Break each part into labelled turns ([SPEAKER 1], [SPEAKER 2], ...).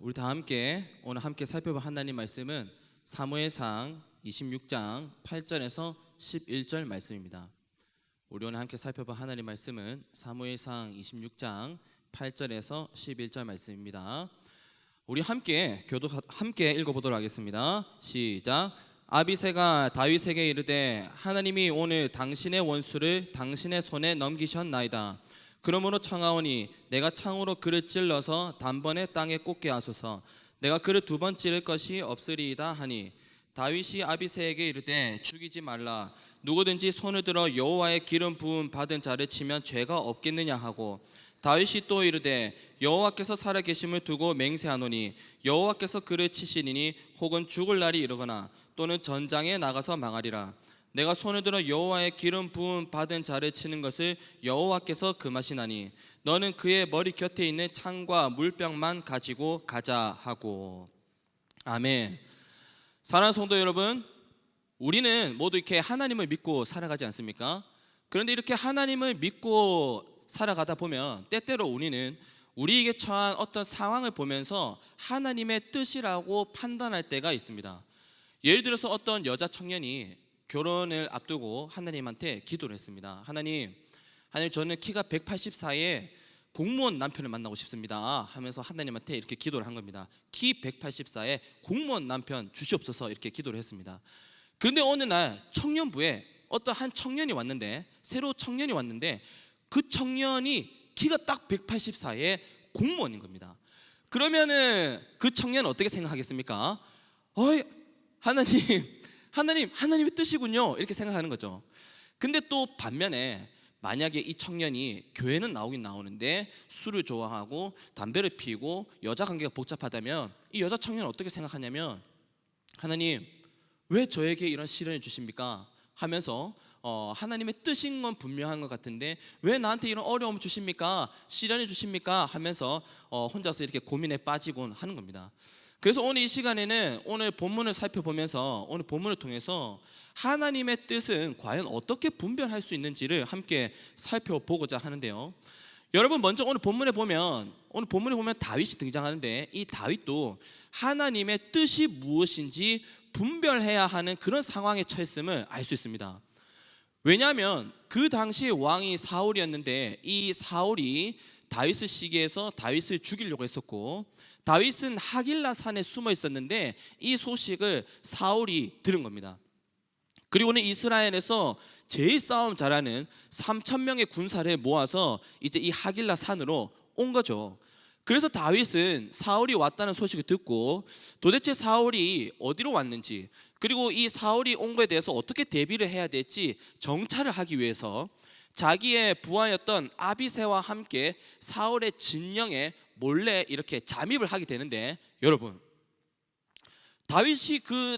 [SPEAKER 1] 우리 다 함께 오늘 함께 살펴볼 하나님 말씀은 사무엘상 26장 8절에서 11절 말씀입니다. 우리 오늘 함께 살펴볼 하나님 말씀은 사무엘상 26장 8절에서 11절 말씀입니다. 우리 함께 교도 함께 읽어 보도록 하겠습니다. 시작. 아비세가 다윗에게 이르되 하나님이 오늘 당신의 원수를 당신의 손에 넘기셨나이다. 그러므로 청하오니 내가 창으로 그를 찔러서 단번에 땅에 꽂게 하소서. 내가 그를 두 번 찌를 것이 없으리이다 하니 다윗이 아비세에게 이르되 죽이지 말라. 누구든지 손을 들어 여호와의 기름 부음 받은 자를 치면 죄가 없겠느냐 하고 다윗이 또 이르되 여호와께서 살아 계심을 두고 맹세하노니 여호와께서 그를 치시리니 혹은 죽을 날이 이르거나 또는 전장에 나가서 망하리라 내가 손을 들어 여호와의 기름 부음 받은 자를 치는 것을 여호와께서 금하시나니 너는 그의 머리 곁에 있는 창과 물병만 가지고 가자 하고 아멘 사랑하는 성도 여러분 우리는 모두 이렇게 하나님을 믿고 살아가지 않습니까? 그런데 이렇게 하나님을 믿고 살아가다 보면 때때로 우리는 우리에게 처한 어떤 상황을 보면서 하나님의 뜻이라고 판단할 때가 있습니다. 예를 들어서 어떤 여자 청년이 결혼을 앞두고 하나님한테 기도를 했습니다. 하나님, 하나님 저는 키가 184에 공무원 남편을 만나고 싶습니다. 하면서 하나님한테 이렇게 기도를 한 겁니다. 키 184에 공무원 남편 주시옵소서 이렇게 기도를 했습니다. 그런데 어느 날 청년부에 어떤 한 청년이 왔는데 새로 청년이 왔는데 그 청년이 키가 딱 184에 공무원인 겁니다. 그러면은 그 청년은 어떻게 생각하겠습니까? 어이 하나님, 하나님, 하나님의 뜻이군요. 이렇게 생각하는 거죠. 근데 또 반면에 만약에 이 청년이 교회는 나오긴 나오는데 술을 좋아하고 담배를 피우고 여자 관계가 복잡하다면 이 여자 청년은 어떻게 생각하냐면 하나님 왜 저에게 이런 시련을 주십니까? 하면서 어, 하나님의 뜻인 건 분명한 것 같은데 왜 나한테 이런 어려움을 주십니까? 시련을 주십니까? 하면서 어, 혼자서 이렇게 고민에 빠지곤 하는 겁니다. 그래서 오늘 이 시간에는 오늘 본문을 살펴보면서 오늘 본문을 통해서 하나님의 뜻은 과연 어떻게 분별할 수 있는지를 함께 살펴보고자 하는데요. 여러분 먼저 오늘 본문에 보면 오늘 본문에 보면 다윗이 등장하는데 이 다윗도 하나님의 뜻이 무엇인지 분별해야 하는 그런 상황에 처했음을 알 수 있습니다. 왜냐하면 그 당시 왕이 사울이었는데 이 사울이 다윗을 시기해서 다윗을 죽이려고 했었고 다윗은 하길라 산에 숨어 있었는데 이 소식을 사울이 들은 겁니다. 그리고는 이스라엘에서 제일 싸움 잘하는 3천 명의 군사를 모아서 이제 이 하길라 산으로 온 거죠. 그래서 다윗은 사울이 왔다는 소식을 듣고 도대체 사울이 어디로 왔는지 그리고 이 사울이 온 거에 대해서 어떻게 대비를 해야 될지 정찰을 하기 위해서 자기의 부하였던 아비세와 함께 사울의 진영에 몰래 이렇게 잠입을 하게 되는데 여러분 다윗이 그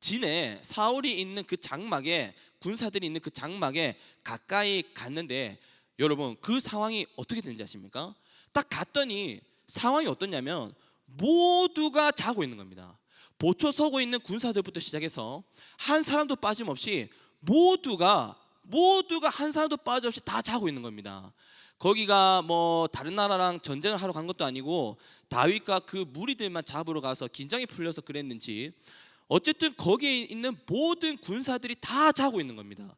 [SPEAKER 1] 진에 사울이 있는 그 장막에 군사들이 있는 그 장막에 가까이 갔는데 여러분 그 상황이 어떻게 되는지 아십니까? 딱 갔더니 상황이 어떻냐면 모두가 자고 있는 겁니다. 보초 서고 있는 군사들부터 시작해서 한 사람도 빠짐없이 모두가 모두가 한 사람도 빠짐없이 다 자고 있는 겁니다. 거기가 뭐 다른 나라랑 전쟁을 하러 간 것도 아니고 다윗과 그 무리들만 잡으러 가서 긴장이 풀려서 그랬는지 어쨌든 거기에 있는 모든 군사들이 다 자고 있는 겁니다.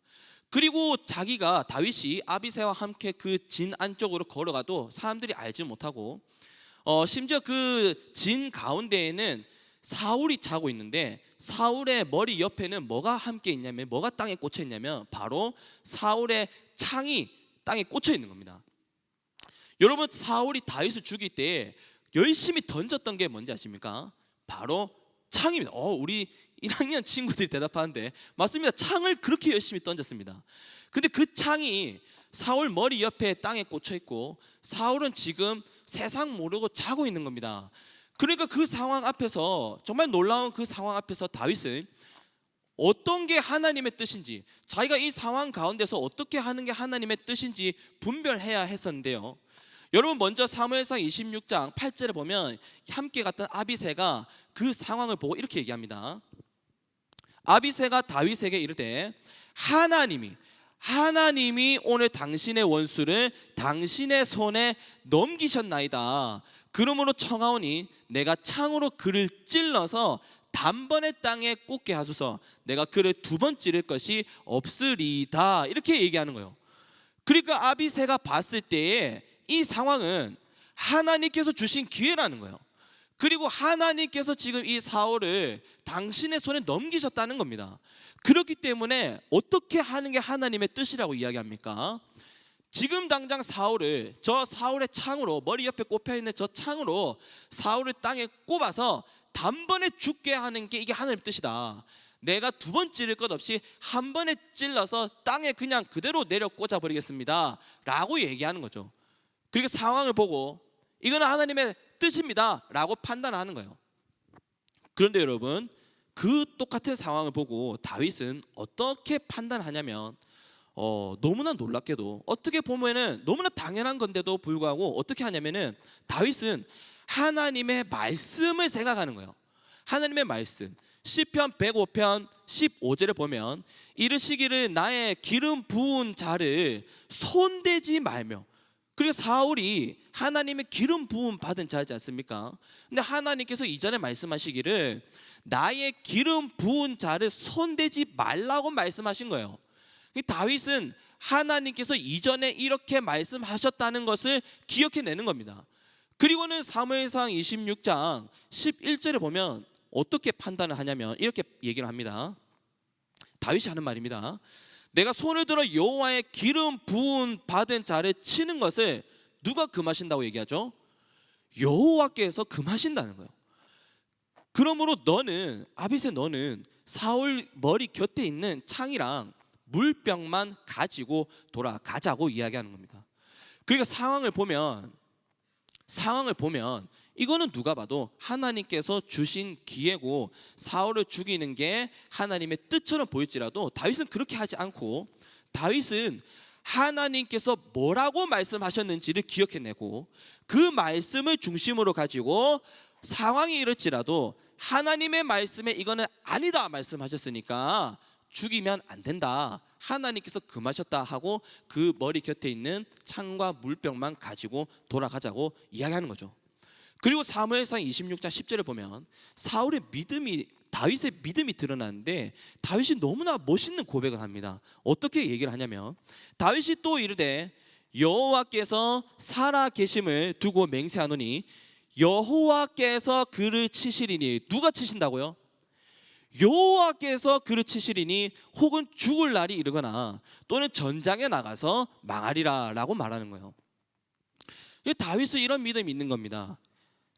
[SPEAKER 1] 그리고 자기가 다윗이 아비세와 함께 그 진 안쪽으로 걸어가도 사람들이 알지 못하고 어, 심지어 그 진 가운데에는 사울이 자고 있는데 사울의 머리 옆에는 뭐가 함께 있냐면 뭐가 땅에 꽂혀 있냐면 바로 사울의 창이 땅에 꽂혀 있는 겁니다. 여러분 사울이 다윗을 죽일 때 열심히 던졌던 게 뭔지 아십니까? 바로 창입니다. 어, 우리 1학년 친구들이 대답하는데 맞습니다. 창을 그렇게 열심히 던졌습니다. 근데 그 창이 사울 머리 옆에 땅에 꽂혀 있고 사울은 지금 세상 모르고 자고 있는 겁니다. 그러니까 그 상황 앞에서 정말 놀라운 그 상황 앞에서 다윗은 어떤 게 하나님의 뜻인지 자기가 이 상황 가운데서 어떻게 하는 게 하나님의 뜻인지 분별해야 했었는데요. 여러분 먼저 사무엘상 26장 8절에 보면 함께 갔던 아비세가 그 상황을 보고 이렇게 얘기합니다. 아비세가 다윗에게 이르되 하나님이 하나님이 오늘 당신의 원수를 당신의 손에 넘기셨나이다. 그러므로 청하오니 내가 창으로 그를 찔러서 단번에 땅에 꽂게 하소서 내가 그를 두 번 찌를 것이 없으리다 이렇게 얘기하는 거예요. 그러니까 아비세가 봤을 때에 이 상황은 하나님께서 주신 기회라는 거예요. 그리고 하나님께서 지금 이 사울을 당신의 손에 넘기셨다는 겁니다. 그렇기 때문에 어떻게 하는 게 하나님의 뜻이라고 이야기합니까? 지금 당장 사울을 저 사울의 창으로 머리 옆에 꼽혀 있는 저 창으로 사울을 땅에 꼽아서 단번에 죽게 하는 게 이게 하나님의 뜻이다. 내가 두 번 찌를 것 없이 한 번에 찔러서 땅에 그냥 그대로 내려 꽂아 버리겠습니다. 라고 얘기하는 거죠. 그리고 상황을 보고 이거는 하나님의 뜻입니다. 라고 판단하는 거예요. 그런데 여러분 그 똑같은 상황을 보고 다윗은 어떻게 판단하냐면 어, 너무나 놀랍게도 어떻게 보면은 너무나 당연한 건데도 불구하고 어떻게 하냐면은 다윗은 하나님의 말씀을 생각하는 거예요. 하나님의 말씀. 시편 105편 15절에 보면 이르시기를 나의 기름 부은 자를 손대지 말며 그리고 사울이 하나님의 기름 부음 받은 자지 않습니까? 근데 하나님께서 이전에 말씀하시기를 나의 기름 부은 자를 손대지 말라고 말씀하신 거예요. 이 다윗은 하나님께서 이전에 이렇게 말씀하셨다는 것을 기억해내는 겁니다. 그리고는 사무엘상 26장 11절에 보면 어떻게 판단을 하냐면 이렇게 얘기를 합니다. 다윗이 하는 말입니다. 내가 손을 들어 여호와의 기름 부은 받은 자를 치는 것을 누가 금하신다고 얘기하죠? 여호와께서 금하신다는 거예요. 그러므로 너는 아비세 너는 사울 머리 곁에 있는 창이랑 물병만 가지고 돌아가자고 이야기하는 겁니다. 그러니까 상황을 보면 상황을 보면 이거는 누가 봐도 하나님께서 주신 기회고 사울을 죽이는 게 하나님의 뜻처럼 보일지라도 다윗은 그렇게 하지 않고 다윗은 하나님께서 뭐라고 말씀하셨는지를 기억해내고 그 말씀을 중심으로 가지고 상황이 이럴지라도 하나님의 말씀에 이거는 아니다 말씀하셨으니까 죽이면 안 된다. 하나님께서 금하셨다 하고 그 머리 곁에 있는 창과 물병만 가지고 돌아가자고 이야기하는 거죠. 그리고 사무엘상 26장 10절을 보면 사울의 믿음이 다윗의 믿음이 드러나는데 다윗이 너무나 멋있는 고백을 합니다. 어떻게 얘기를 하냐면 다윗이 또 이르되 여호와께서 살아 계심을 두고 맹세하노니 여호와께서 그를 치시리니 누가 치신다고요? 여호와께서 그를 치시리니 혹은 죽을 날이 이르거나 또는 전장에 나가서 망하리라라고 말하는 거예요. 이 다윗은 이런 믿음이 있는 겁니다.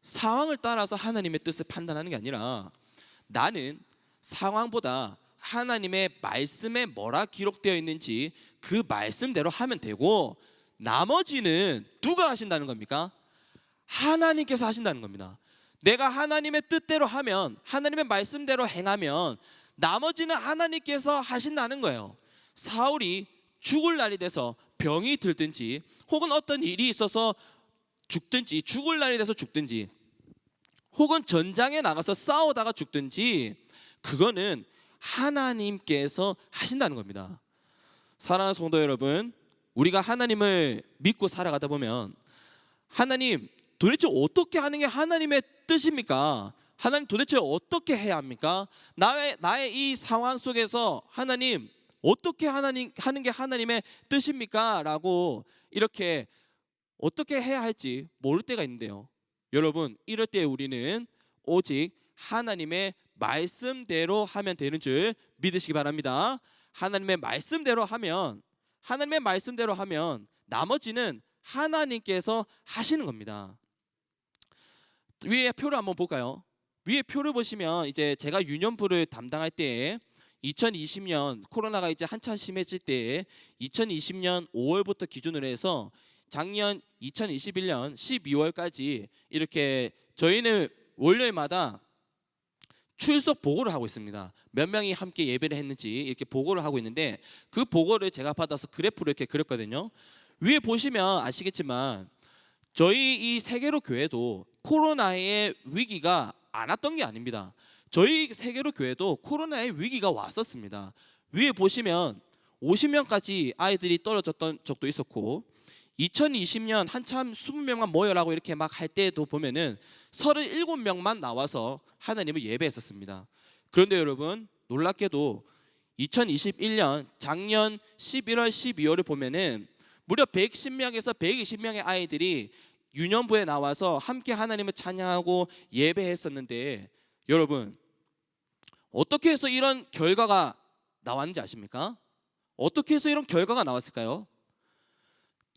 [SPEAKER 1] 상황을 따라서 하나님의 뜻을 판단하는 게 아니라 나는 상황보다 하나님의 말씀에 뭐라 기록되어 있는지 그 말씀대로 하면 되고 나머지는 누가 하신다는 겁니까? 하나님께서 하신다는 겁니다. 내가 하나님의 뜻대로 하면 하나님의 말씀대로 행하면 나머지는 하나님께서 하신다는 거예요. 사울이 죽을 날이 돼서 병이 들든지 혹은 어떤 일이 있어서 죽든지 죽을 날이 돼서 죽든지 혹은 전장에 나가서 싸우다가 죽든지 그거는 하나님께서 하신다는 겁니다. 사랑하는 성도 여러분, 우리가 하나님을 믿고 살아가다 보면 하나님 도대체 어떻게 하는 게 하나님의 뜻입니까? 하나님 도대체 어떻게 해야 합니까? 나의 나의 이 상황 속에서 하나님 어떻게 하나님 하는 게 하나님의 뜻입니까?라고 이렇게 어떻게 해야 할지 모를 때가 있는데요. 여러분, 이럴 때 우리는 오직 하나님의 말씀대로 하면 되는 줄 믿으시기 바랍니다. 하나님의 말씀대로 하면 하나님의 말씀대로 하면 나머지는 하나님께서 하시는 겁니다. 위에 표를 한번 볼까요? 위에 표를 보시면 이제 제가 유년부를 담당할 때에 2020년 코로나가 이제 한참 심해질 때에 2020년 5월부터 기준으로 해서 작년 2021년 12월까지 이렇게 저희는 월요일마다 출석 보고를 하고 있습니다. 몇 명이 함께 예배를 했는지 이렇게 보고를 하고 있는데 그 보고를 제가 받아서 그래프로 이렇게 그렸거든요. 위에 보시면 아시겠지만 저희 이 세계로 교회도 코로나의 위기가 안 왔던 게 아닙니다. 저희 세계로 교회도 코로나의 위기가 왔었습니다. 위에 보시면 50명까지 아이들이 떨어졌던 적도 있었고 2020년 한참 20명만 모여라고 이렇게 막 할 때도 보면은 37명만 나와서 하나님을 예배했었습니다. 그런데 여러분 놀랍게도 2021년 작년 11월 12월을 보면은 무려 110명에서 120명의 아이들이 유년부에 나와서 함께 하나님을 찬양하고 예배했었는데 여러분 어떻게 해서 이런 결과가 나왔는지 아십니까? 어떻게 해서 이런 결과가 나왔을까요?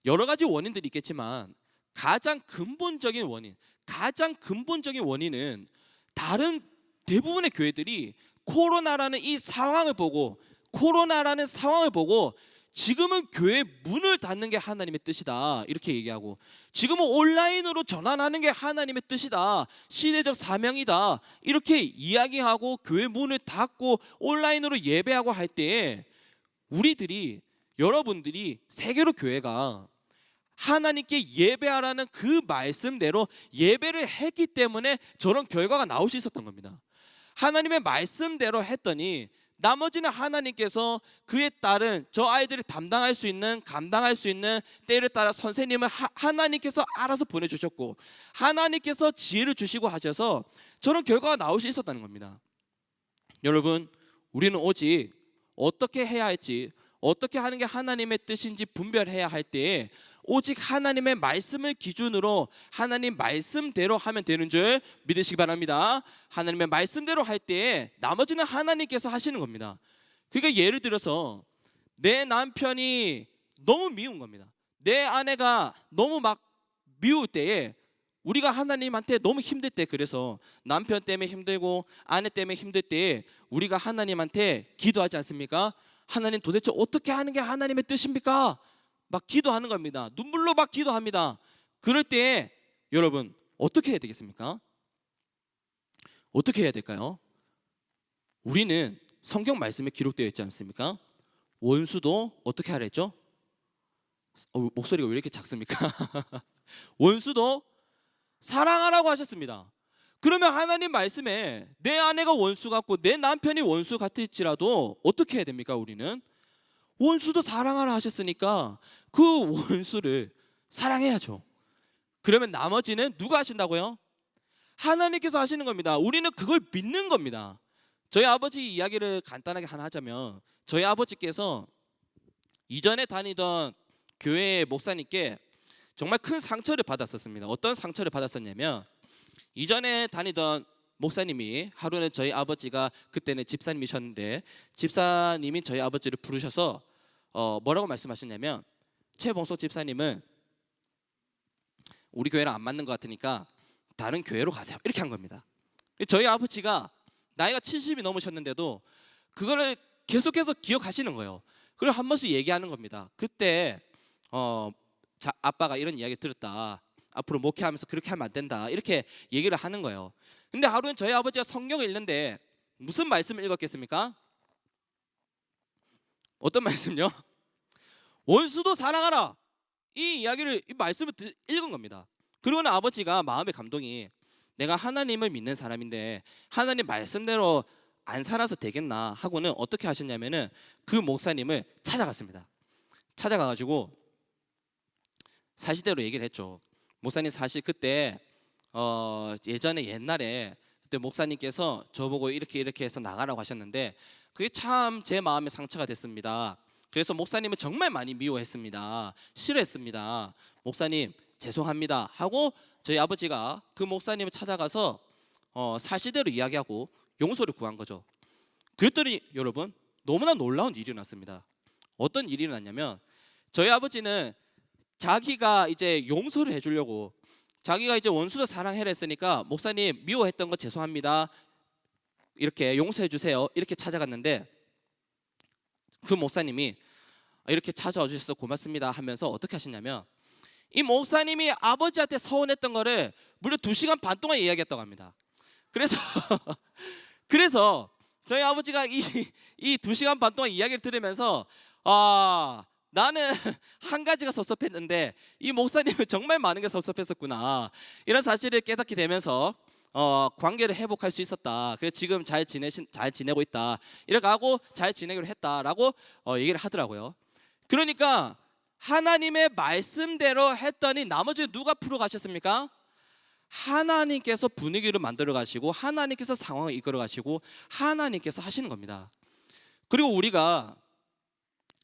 [SPEAKER 1] 여러 가지 원인들이 있겠지만 가장 근본적인 원인, 가장 근본적인 원인은 다른 대부분의 교회들이 코로나라는 이 상황을 보고 코로나라는 상황을 보고 지금은 교회 문을 닫는 게 하나님의 뜻이다. 이렇게 얘기하고 지금은 온라인으로 전환하는 게 하나님의 뜻이다. 시대적 사명이다. 이렇게 이야기하고 교회 문을 닫고 온라인으로 예배하고 할 때에 우리들이 여러분들이 세계로 교회가 하나님께 예배하라는 그 말씀대로 예배를 했기 때문에 저런 결과가 나올 수 있었던 겁니다. 하나님의 말씀대로 했더니 나머지는 하나님께서 그에 따른 저 아이들이 담당할 수 있는 감당할 수 있는 때를 따라 선생님을 하, 하나님께서 알아서 보내주셨고 하나님께서 지혜를 주시고 하셔서 저런 결과가 나올 수 있었다는 겁니다. 여러분 우리는 오직 어떻게 해야 할지 어떻게 하는 게 하나님의 뜻인지 분별해야 할 때에 오직 하나님의 말씀을 기준으로 하나님 말씀대로 하면 되는 줄 믿으시기 바랍니다. 하나님의 말씀대로 할 때에 나머지는 하나님께서 하시는 겁니다. 그러니까 예를 들어서 내 남편이 너무 미운 겁니다. 내 아내가 너무 막 미울 때에 우리가 하나님한테 너무 힘들 때 그래서 남편 때문에 힘들고 아내 때문에 힘들 때 우리가 하나님한테 기도하지 않습니까? 하나님 도대체 어떻게 하는 게 하나님의 뜻입니까? 막 기도하는 겁니다. 눈물로 막 기도합니다. 그럴 때 여러분 어떻게 해야 되겠습니까? 어떻게 해야 될까요? 우리는 성경 말씀에 기록되어 있지 않습니까? 원수도 어떻게 하라 했죠? 어, 목소리가 왜 이렇게 작습니까? 원수도 사랑하라고 하셨습니다. 그러면 하나님 말씀에 내 아내가 원수 같고 내 남편이 원수 같을지라도 어떻게 해야 됩니까? 우리는 원수도 사랑하라 하셨으니까 그 원수를 사랑해야죠. 그러면 나머지는 누가 하신다고요? 하나님께서 하시는 겁니다. 우리는 그걸 믿는 겁니다. 저희 아버지 이야기를 간단하게 하나 하자면 저희 아버지께서 이전에 다니던 교회 목사님께 정말 큰 상처를 받았었습니다. 어떤 상처를 받았었냐면 이전에 다니던 목사님이 하루는 저희 아버지가 그때는 집사님이셨는데 집사님이 저희 아버지를 부르셔서 어, 뭐라고 말씀하셨냐면 최봉석 집사님은 우리 교회랑 안 맞는 것 같으니까 다른 교회로 가세요. 이렇게 한 겁니다. 저희 아버지가 나이가 70이 넘으셨는데도 그거를 계속해서 기억하시는 거예요. 그리고 한 번씩 얘기하는 겁니다. 그때 어, 자, 아빠가 이런 이야기 들었다. 앞으로 목회하면서 그렇게 하면 안 된다. 이렇게 얘기를 하는 거예요. 근데 하루는 저희 아버지가 성경을 읽는데 무슨 말씀을 읽었겠습니까? 어떤 말씀요? 원수도 사랑하라. 이 이야기를 이 말씀을 드- 읽은 겁니다. 그리고는 아버지가 마음의 감동이 내가 하나님을 믿는 사람인데 하나님 말씀대로 안 살아서 되겠나 하고는 어떻게 하셨냐면은 그 목사님을 찾아갔습니다. 찾아가 가지고 사실대로 얘기를 했죠. 목사님 사실 그때 어 예전에 옛날에 그때 목사님께서 저보고 이렇게 이렇게 해서 나가라고 하셨는데 그게 참 제 마음에 상처가 됐습니다. 그래서 목사님은 정말 많이 미워했습니다. 싫어했습니다. 목사님 죄송합니다 하고 저희 아버지가 그 목사님을 찾아가서 어, 사실대로 이야기하고 용서를 구한 거죠. 그랬더니 여러분 너무나 놀라운 일이 일어났습니다. 어떤 일이 일어났냐면 저희 아버지는 자기가 이제 용서를 해주려고 자기가 이제 원수도 사랑해라 했으니까 목사님 미워했던 거 죄송합니다. 이렇게 용서해 주세요. 이렇게 찾아갔는데 그 목사님이 이렇게 찾아와 주셔서 고맙습니다 하면서 어떻게 하시냐면 이 목사님이 아버지한테 서운했던 거를 무려 두 시간 반 동안 이야기했다고 합니다. 그래서 그래서 저희 아버지가 이 이 두 시간 반 동안 이야기를 들으면서 아 나는 한 가지가 섭섭했는데 이 목사님은 정말 많은 게 섭섭했었구나 이런 사실을 깨닫게 되면서 어, 관계를 회복할 수 있었다. 그래서 지금 잘 지내신 잘 지내고 있다. 이렇게 하고 잘 지내기로 했다라고 어, 얘기를 하더라고요. 그러니까 하나님의 말씀대로 했더니 나머지 누가 풀어 가셨습니까? 하나님께서 분위기를 만들어 가시고 하나님께서 상황을 이끌어 가시고 하나님께서 하시는 겁니다. 그리고 우리가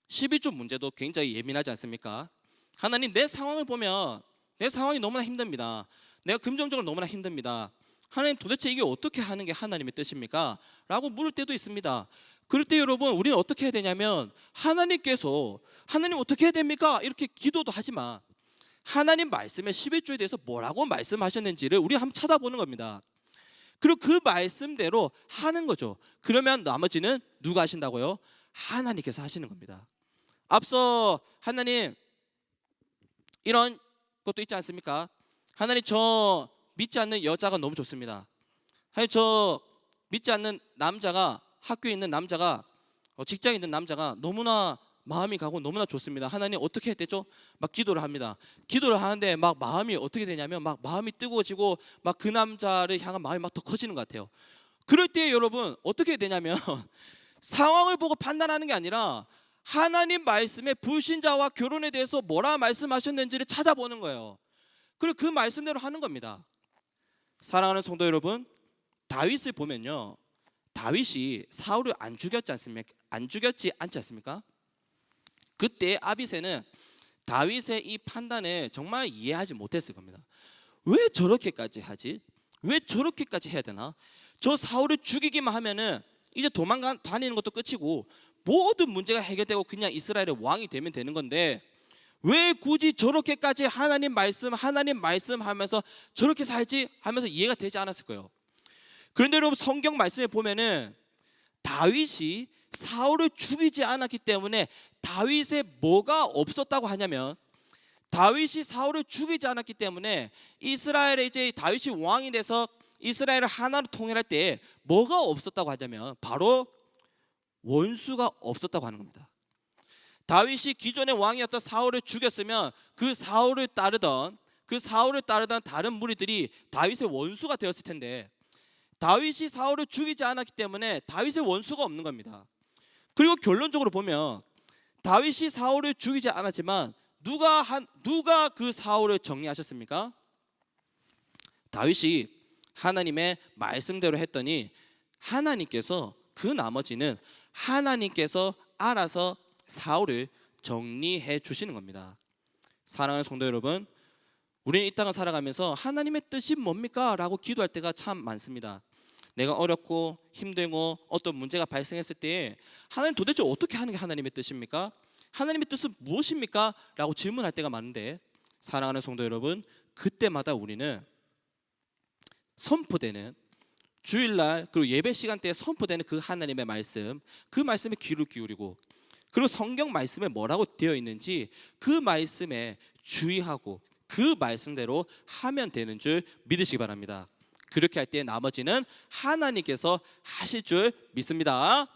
[SPEAKER 1] 12조 문제도 굉장히 예민하지 않습니까? 하나님 내 상황을 보면 내 상황이 너무나 힘듭니다. 내가 금전적으로 너무나 힘듭니다. 하나님 도대체 이게 어떻게 하는 게 하나님의 뜻입니까? 라고 물을 때도 있습니다. 그럴 때 여러분 우리는 어떻게 해야 되냐면 하나님께서 하나님 어떻게 해야 됩니까? 이렇게 기도도 하지만 하나님 말씀의 11조에 대해서 뭐라고 말씀하셨는지를 우리 한번 찾아보는 겁니다. 그리고 그 말씀대로 하는 거죠. 그러면 나머지는 누가 하신다고요? 하나님께서 하시는 겁니다. 앞서 하나님 이런 것도 있지 않습니까? 하나님 저 믿지 않는 여자가 너무 좋습니다. 하나님 저 믿지 않는 남자가 학교에 있는 남자가 어, 직장에 있는 남자가 너무나 마음이 가고 너무나 좋습니다. 하나님 어떻게 했대죠? 막 기도를 합니다. 기도를 하는데 막 마음이 어떻게 되냐면 막 마음이 뜨거워지고 막 그 남자를 향한 마음이 막 더 커지는 것 같아요. 그럴 때 여러분 어떻게 되냐면 상황을 보고 판단하는 게 아니라 하나님 말씀에 불신자와 결혼에 대해서 뭐라 말씀하셨는지를 찾아보는 거예요. 그리고 그 말씀대로 하는 겁니다. 사랑하는 성도 여러분, 다윗을 보면요. 다윗이 사울을 안 죽였지 않습니까? 안 죽였지 않지 않습니까? 그때 아비새는 다윗의 이 판단을 정말 이해하지 못했을 겁니다. 왜 저렇게까지 하지? 왜 저렇게까지 해야 되나? 저 사울을 죽이기만 하면은 이제 도망가 다니는 것도 끝이고 모든 문제가 해결되고 그냥 이스라엘의 왕이 되면 되는 건데 왜 굳이 저렇게까지 하나님 말씀 하나님 말씀 하면서 저렇게 살지 하면서 이해가 되지 않았을 거예요. 그런데 여러분 성경 말씀에 보면은 다윗이 사울을 죽이지 않았기 때문에 다윗에 뭐가 없었다고 하냐면 다윗이 사울을 죽이지 않았기 때문에 이스라엘에 이제 다윗이 왕이 돼서 이스라엘을 하나로 통일할 때 뭐가 없었다고 하냐면 바로 원수가 없었다고 하는 겁니다. 다윗이 기존의 왕이었던 사울을 죽였으면 그 사울을 따르던 그 사울을 따르던 다른 무리들이 다윗의 원수가 되었을 텐데 다윗이 사울을 죽이지 않았기 때문에 다윗의 원수가 없는 겁니다. 그리고 결론적으로 보면 다윗이 사울을 죽이지 않았지만 누가 한 누가 그 사울을 정리하셨습니까? 다윗이 하나님의 말씀대로 했더니 하나님께서 그 나머지는 하나님께서 알아서 사울을 정리해 주시는 겁니다. 사랑하는 성도 여러분, 우리는 이 땅을 살아가면서 하나님의 뜻이 뭡니까? 라고 기도할 때가 참 많습니다. 내가 어렵고 힘들고 어떤 문제가 발생했을 때 하나님 도대체 어떻게 하는 게 하나님의 뜻입니까? 하나님의 뜻은 무엇입니까? 라고 질문할 때가 많은데 사랑하는 성도 여러분, 그때마다 우리는 선포되는 주일날 그리고 예배 시간대에 선포되는 그 하나님의 말씀, 그 말씀에 귀를 기울이고 그리고 성경 말씀에 뭐라고 되어 있는지 그 말씀에 주의하고 그 말씀대로 하면 되는 줄 믿으시기 바랍니다. 그렇게 할 때 나머지는 하나님께서 하실 줄 믿습니다.